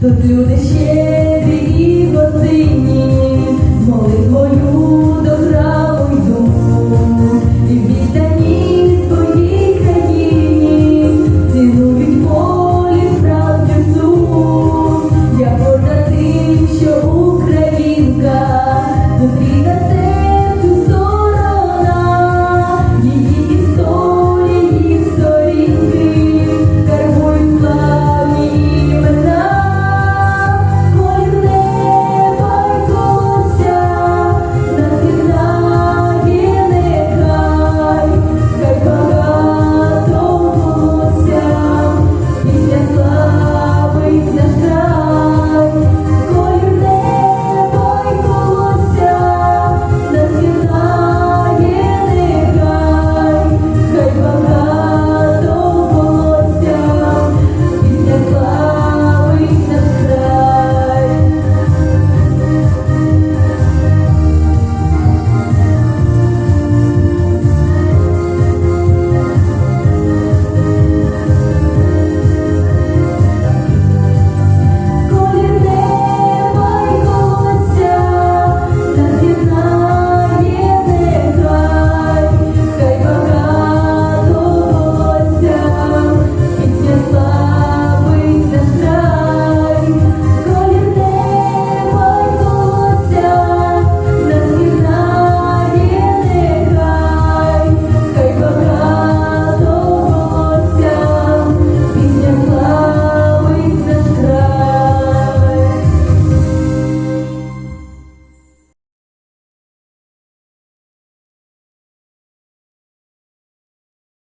то ти унечері і годині, молитвою.